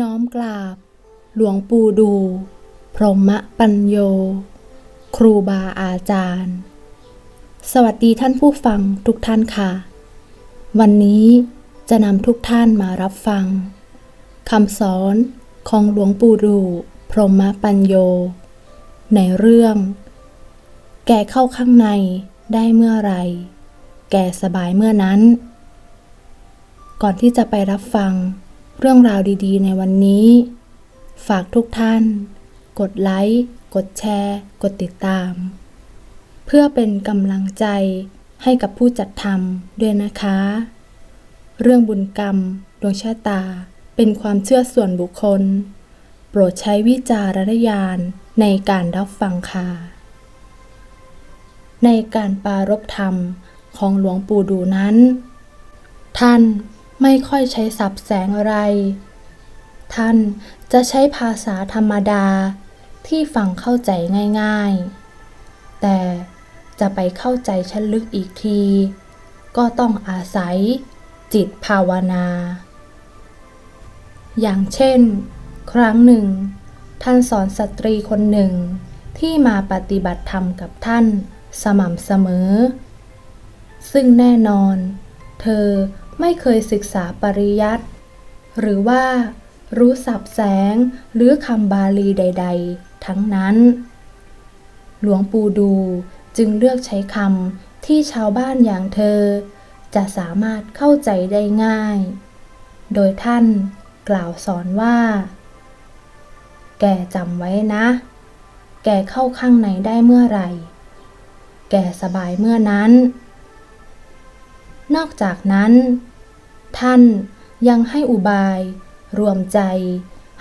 น้อมกราบ หลวงปู่ดู พรหมปัญโย ครูบาอาจารย์ สวัสดีท่านผู้ฟังทุกท่านค่ะ วันนี้จะนำทุกท่านมารับฟังคำสอนของหลวงปู่ดู พรหมปัญโย ในเรื่อง แก่เข้าข้างในได้เมื่อไร แก่สบายเมื่อนั้น ก่อนที่จะไปรับฟัง เรื่องราวดีๆ ในวันนี้ ฝากทุกท่าน กดไลค์ กดแชร์ กดติดตาม เพื่อเป็นกำลังใจให้กับผู้จัดทำด้วยนะคะ เรื่องบุญกรรม ดวงชะตา เป็นความเชื่อส่วนบุคคล โปรดใช้วิจารณญาณในการรับฟังค่ะ ในการปารบธรรมของหลวงปู่ดูนั้น ท่าน ไม่ค่อยใช้ศัพท์แสงอะไร ท่านจะใช้ภาษาธรรมดาที่ฟังเข้าใจง่ายๆ แต่จะไปเข้าใจชั้นลึกอีกที ก็ต้องอาศัยจิตภาวนา อย่างเช่น ครั้งหนึ่ง ท่านสอนสตรีคนหนึ่งที่มาปฏิบัติธรรมกับท่านสม่ำเสมอ ซึ่งแน่นอน เธอ ไม่เคยศึกษาปริยัติหรือว่า รู้สับแสงหรือคำบาลีใด ๆ ทั้งนั้น หลวงปู่ดูจึงเลือกใช้คำที่ชาวบ้านอย่างเธอ จะสามารถเข้าใจได้ง่าย โดยท่านกล่าวสอนว่า แกจำไว้นะ แกเข้าข้างในได้เมื่อไหร่ แกสบายเมื่อนั้น นอกจากนั้น ท่านยังให้อุบาย รวมใจ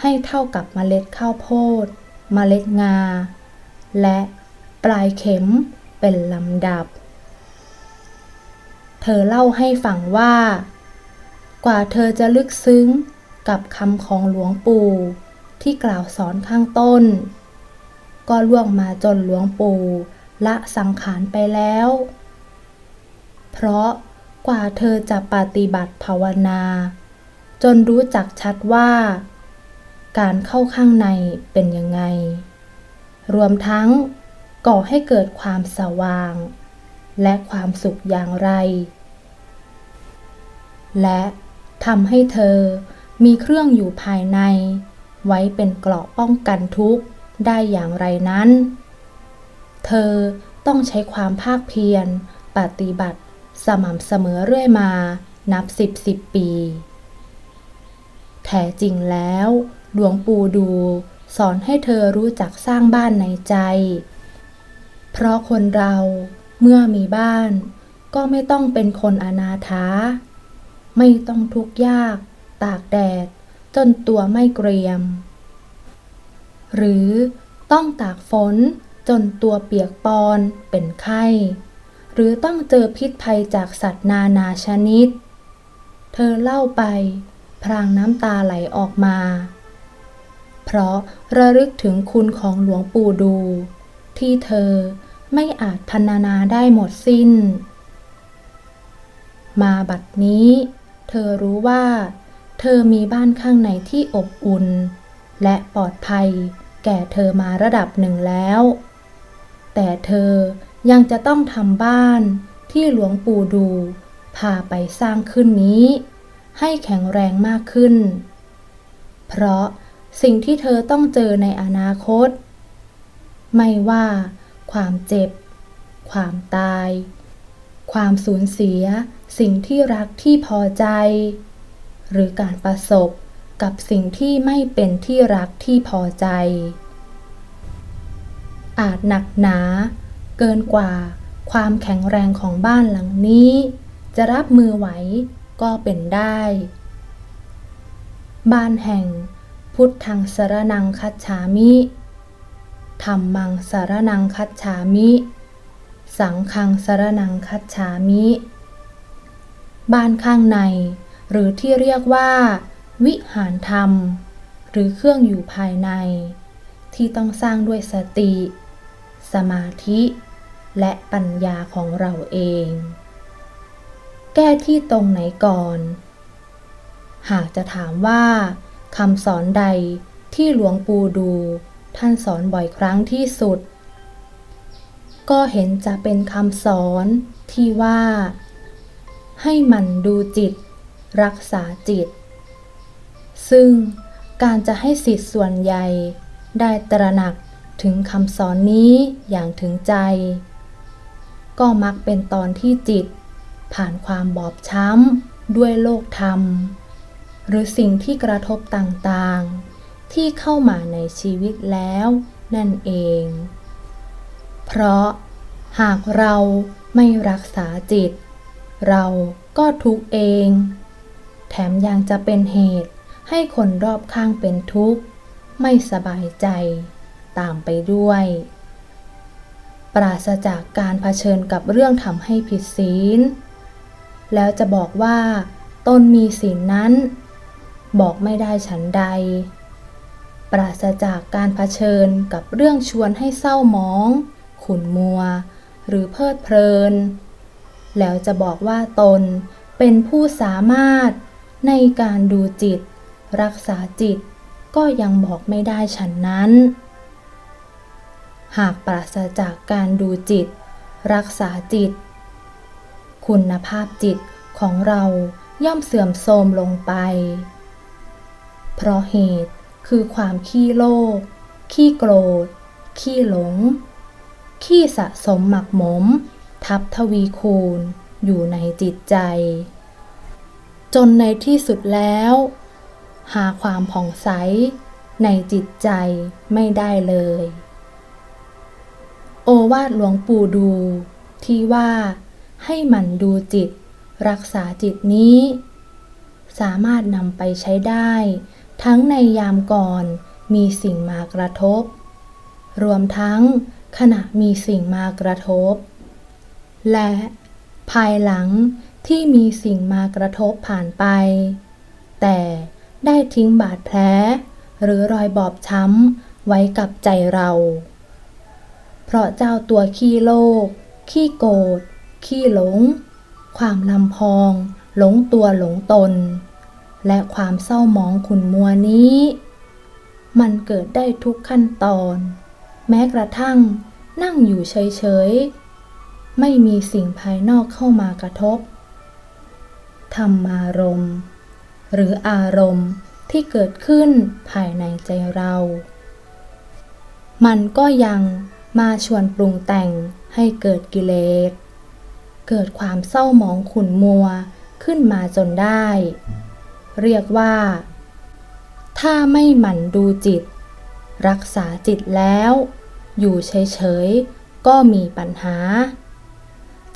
ให้เท่ากับเมล็ดข้าวโพด เมล็ดงา และปลายเข็มเป็นลำดับ เธอเล่าให้ฟังว่า กว่าเธอจะลึกซึ้งกับคำของหลวงปู่ที่กล่าวสอนข้างต้น ก็ล่วงมาจนหลวงปู่ละสังขารไปแล้ว เพราะ กว่าเธอจะปฏิบัติภาวนา จนรู้จักชัดว่า การเข้าข้างในเป็นยังไง รวมทั้งก่อให้เกิดความสว่าง และความสุขอย่างไร และทำให้เธอมีเครื่องอยู่ภายใน ไว้เป็นเกราะป้องกันทุกข์ได้อย่างไรนั้น เธอต้องใช้ความภาคเพียรปฏิบัติ สม่ำเสมอเรื่อยมานับสิบสิบปี แท้จริงแล้ว หลวงปู่ดู สอนให้เธอรู้จักสร้างบ้านในใจ เพราะคนเราเมื่อมีบ้าน ก็ไม่ต้องเป็นคนอนาถาไม่ต้องทุกข์ยาก ตากแดด จนตัวไม่เกรียม หรือต้องตากฝนจนตัวเปียกปอนเป็นไข้ หรือต้องเจอพิษภัยจากสัตว์นานาชนิด เธอเล่าไป พรางน้ำตาไหลออกมา เพราะระลึกถึงคุณของหลวงปู่ดู ที่เธอไม่อาจพรรณนาได้หมดสิ้น มาบัดนี้ เธอรู้ว่า เธอมีบ้านข้างในที่อบอุ่น และปลอดภัยแก่เธอมาระดับหนึ่งแล้ว แต่เธอ ยังจะต้องทำบ้านที่หลวงปู่ดู พาไปสร้างขึ้นนี้ ให้แข็งแรงมากขึ้น เพราะสิ่งที่เธอต้องเจอในอนาคต ไม่ว่า ความเจ็บ ความตาย ความสูญเสีย สิ่งที่รักที่พอใจ หรือการประสบกับสิ่งที่ไม่เป็นที่รักที่พอใจ อาจหนักหนา เกินกว่าความแข็งแรงของบ้านหลังนี้ จะรับมือไหวก็เป็นได้ บ้านแห่งพุทธังสารนังคัจฉามิธรรมังสารนังคัจฉามิ สังฆังสารนังคัจฉามิ บ้านข้างใน หรือที่เรียกว่า วิหารธรรม หรือเครื่องอยู่ภายใน ที่ต้องสร้างด้วยสติ สมาธิ และปัญญาของเราเอง แก้ที่ตรงไหนก่อน หากจะถามว่าคำสอนใดที่หลวงปู่ดู ท่านสอนบ่อยครั้งที่สุด ก็เห็นจะเป็นคำสอนที่ว่า ให้มันดูจิต รักษาจิต ซึ่งการจะให้สิทธิ์ส่วนใหญ่ได้ตระหนักถึงคำสอนนี้อย่างถึงใจ ก็มักเป็นตอนที่จิต ผ่านความบอบช้ำด้วยโลกธรรม หรือสิ่งที่กระทบต่างๆ ที่เข้ามาในชีวิตแล้วนั่นเอง เพราะหากเราไม่รักษาจิต เราก็ทุกข์เอง แถมยังจะเป็นเหตุให้คนรอบข้างเป็นทุกข์ ไม่สบายใจ ตามไปด้วย ปราศจากการเผชิญกับเรื่องทำให้ผิดศีล แล้วจะบอกว่าตนมีศีลนั้น บอกไม่ได้ฉันใด ปราศจากการเผชิญกับเรื่องชวนให้เศร้าหมอง ขุนมัว หรือเพลิดเพลิน แล้วจะบอกว่าตนเป็นผู้สามารถในการดูจิต รักษาจิตก็ยังบอกไม่ได้ฉันนั้น หากปราศจากการดูจิต รักษาจิต คุณภาพจิตของเราย่อมเสื่อมโทรมลงไป เพราะเหตุคือความขี้โลภ ขี้โกรธ ขี้หลง ขี้สะสมหมักหมม ทับทวีคูณอยู่ในจิตใจ จนในที่สุดแล้ว หาความผ่องใสในจิตใจไม่ได้เลย โอวาทหลวงปู่ดู ที่ว่า ให้หมั่นดูจิต รักษาจิตนี้ สามารถนำไปใช้ได้ ทั้งในยามก่อนมีสิ่งมากระทบ รวมทั้งขณะมีสิ่งมากระทบ และภายหลังที่มีสิ่งมากระทบผ่านไป แต่ได้ทิ้งบาดแผล หรือรอยบอบช้ำไว้กับใจเรา ราะเจ้าตัวขี้โลภขี้โกรธ ขี้หลง ความลำพอง หลงตัวหลงตน และความเศร้าหมองขุนมัวนี้ มันเกิดได้ทุกขั้นตอน แม้กระทั่งนั่งอยู่เฉยๆ ไม่มีสิ่งภายนอกเข้ามากระทบ ธรรมารมณ์หรืออารมณ์ที่เกิดขึ้นภายในใจเรา มันก็ยัง มาชวนปรุงแต่งให้เกิดกิเลส เกิดความเศร้าหมองขุ่นมัวขึ้นมาจนได้ เรียกว่า ถ้าไม่หมั่นดูจิต รักษาจิตแล้ว อยู่เฉยๆ ก็มีปัญหา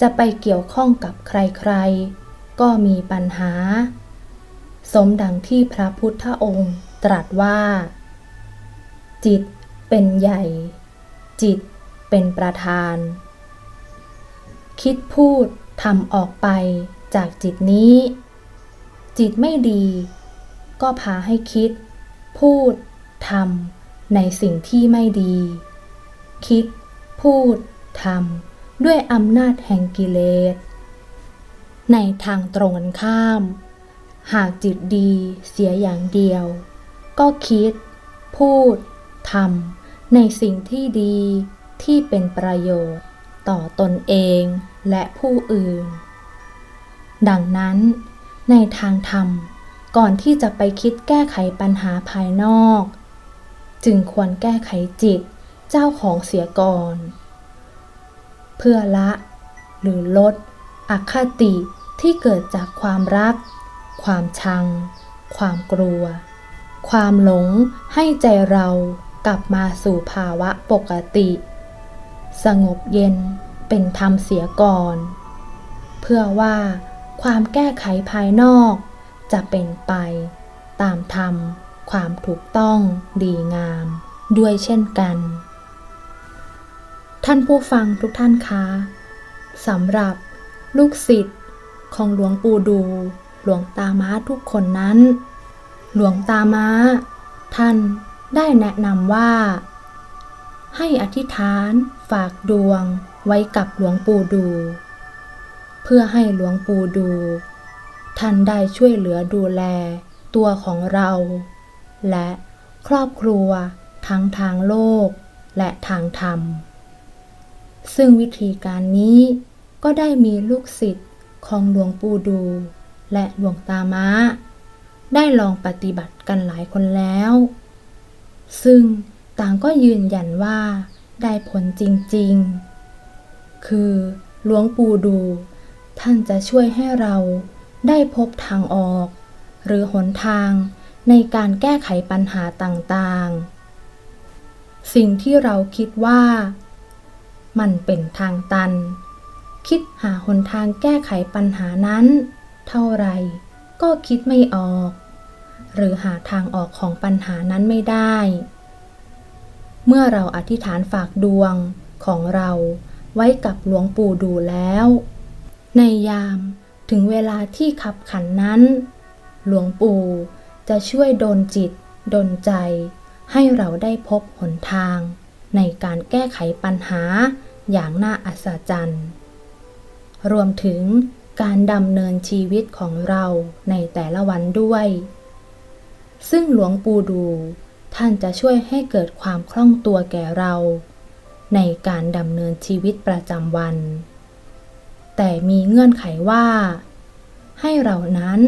จะไปเกี่ยวข้องกับใครๆ ก็มีปัญหา สมดังที่พระพุทธองค์ตรัสว่า จิตเป็นใหญ่ จิตเป็นประธาน คิดพูดทำออกไปจากจิตนี้ จิตไม่ดี ก็พาให้คิด พูดทำในสิ่งที่ไม่ดี คิด พูดทำด้วยอำนาจแห่งกิเลส ในทางตรงกันข้าม หากจิตดีเสียอย่างเดียว ก็คิด พูดทำ ในสิ่งที่ดีที่เป็นประโยชน์ต่อตนเองและผู้อื่น ดังนั้น ในทางธรรมก่อนที่จะไปคิดแก้ไขปัญหาภายนอก จึงควรแก้ไขจิตเจ้าของเสียก่อน เพื่อละหรือลดอคติที่เกิดจากความรัก ความชัง ความกลัว ความหลงให้ใจเรา กลับมาสู่ภาวะปกติ สงบเย็นเป็นธรรมเสียก่อน เพื่อว่าความแก้ไขภายนอก จะเป็นไป ตามธรรม ความถูกต้องดีงาม ด้วยเช่นกัน ท่านผู้ฟังทุกท่านคะสำหรับลูกศิษย์ของหลวงปู่ดู หลวงตาม้าทุกคนนั้น หลวงตาม้า ท่าน ได้แนะนำว่า ให้อธิษฐานฝากดวงไว้กับหลวงปู่ดู เพื่อให้หลวงปู่ดู ท่านได้ช่วยเหลือดูแลตัวของเรา และครอบครัวทั้งทางโลกและทางธรรม ซึ่งวิธีการนี้ก็ได้มีลูกศิษย์ของหลวงปู่ดู และหลวงตาม้า ได้ลองปฏิบัติกันหลายคนแล้ว ซึ่งต่างก็ยืนยันว่าได้ผลจริงๆ คือหลวงปู่ดู ท่านจะช่วยให้เราได้พบทางออก หรือหนทางในการแก้ไขปัญหาต่างๆ สิ่งที่เราคิดว่า มันเป็นทางตัน คิดหาหนทางแก้ไขปัญหานั้น เท่าไรก็คิดไม่ออก หรือหาทางออกของปัญหานั้นไม่ได้ เมื่อเราอธิษฐานฝากดวงของเราไว้กับหลวงปู่ดูแล้ว ในยามถึงเวลาที่ขับขันนั้น หลวงปู่จะช่วยดลจิตดลใจ ให้เราได้พบหนทาง ในการแก้ไขปัญหาอย่างน่าอัศจรรย์ รวมถึงการดำเนินชีวิตของเราในแต่ละวันด้วย ซึ่งหลวงปู่ดู ท่านจะช่วยให้เกิดความคล่องตัวแก่เรา ในการดำเนินชีวิตประจำวัน แต่มีเงื่อนไขว่า ให้เรานั้น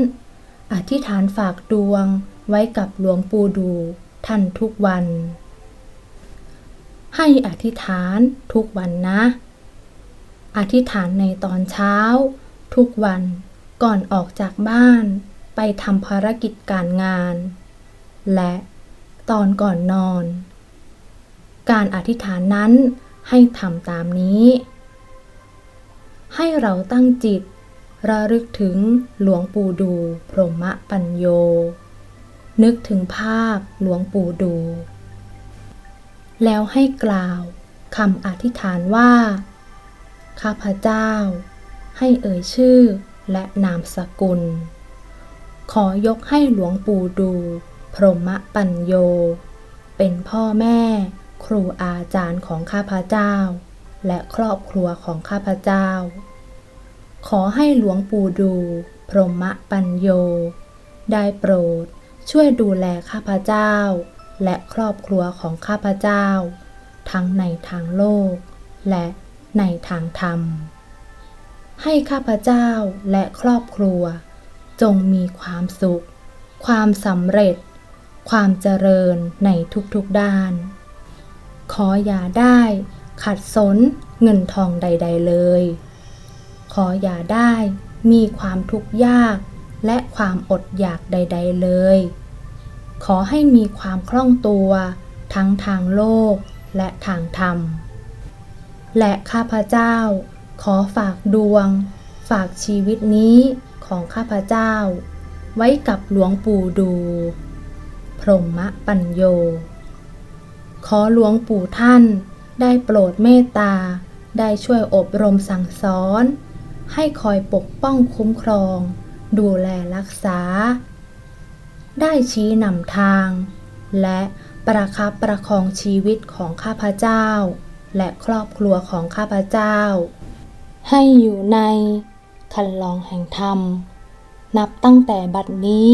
อธิษฐานฝากดวงไว้กับหลวงปู่ดู ท่านทุกวัน ให้อธิษฐานทุกวันนะ อธิษฐานในตอนเช้า ทุกวันก่อนออกจากบ้านไปทำภารกิจการงาน และตอนก่อนนอน การอธิษฐานนั้นให้ทำตามนี้ ให้เราตั้งจิต ระลึกถึงหลวงปู่ดูพรหมปัญโย นึกถึงภาพหลวงปู่ดู แล้วให้กล่าวคำอธิษฐานว่า ข้าพเจ้า ให้เอ่ยชื่อและนามสกุล ขอยกให้หลวงปู่ดู พรหมปัญโย เป็นพ่อแม่ ครูอาจารย์ของข้าพเจ้า และครอบครัวของข้าพเจ้า ขอให้หลวงปู่ดู พรหมปัญโย ได้โปรดช่วยดูแลข้าพเจ้า และครอบครัวของข้าพเจ้า ทั้งในทางโลก และในทางธรรม ให้ข้าพเจ้าและครอบครัว จงมีความสุข ความสำเร็จ ความเจริญในทุกๆด้าน ขออย่าได้ ขัดสนเงินทองใด ๆเลย ขออย่าได้มีความทุกข์ยากและความอดอยากใด ๆเลย ขอให้มีความคล่องตัว ทั้งทางโลกและทางธรรม และข้าพเจ้า ขอฝากดวง ฝากชีวิตนี้ของข้าพเจ้า ไว้กับหลวงปู่ดู พรหมปัญโย ขอหลวงปู่ท่านได้โปรดเมตตา ได้ช่วยอบรมสั่งสอน ให้คอยปกป้องคุ้มครอง ดูแลรักษา ได้ชี้นำทาง และประคับประคองชีวิตของข้าพเจ้า และครอบครัวของข้าพเจ้า ให้อยู่ในคันลองแห่งธรรม นับตั้งแต่บัดนี้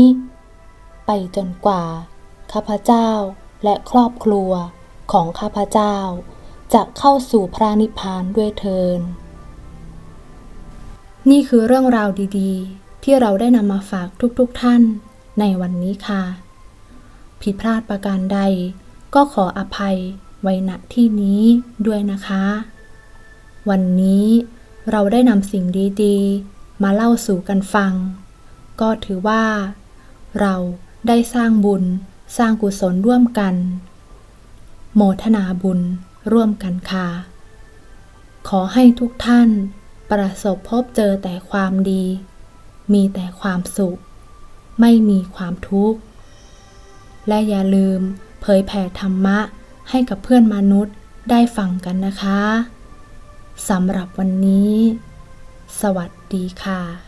ไปจนกว่า ข้าพเจ้าและครอบครัวของข้าพเจ้า จะเข้าสู่พระนิพพานด้วยเทิน นี่คือเรื่องราวดีๆ ที่เราได้นำมาฝากทุกๆทท่านในวันนี้ค่ะ ผิดพลาดประการใด ก็ขออภัยไว้ณที่นี้ด้วยนะคะ วันนี้เราได้นำสิ่งดีๆ มาเล่าสู่กันฟัง ก็ถือว่า เราได้สร้างบุญ สร้างกุศลร่วมกัน โมทนาบุญร่วมกันค่ะ ขอให้ทุกท่านประสบพบเจอแต่ความดี มีแต่ความสุข ไม่มีความทุกข์ และอย่าลืมเผยแผ่ธรรมะให้กับเพื่อนมนุษย์ได้ฟังกันนะคะ สำหรับวันนี้ สวัสดีค่ะ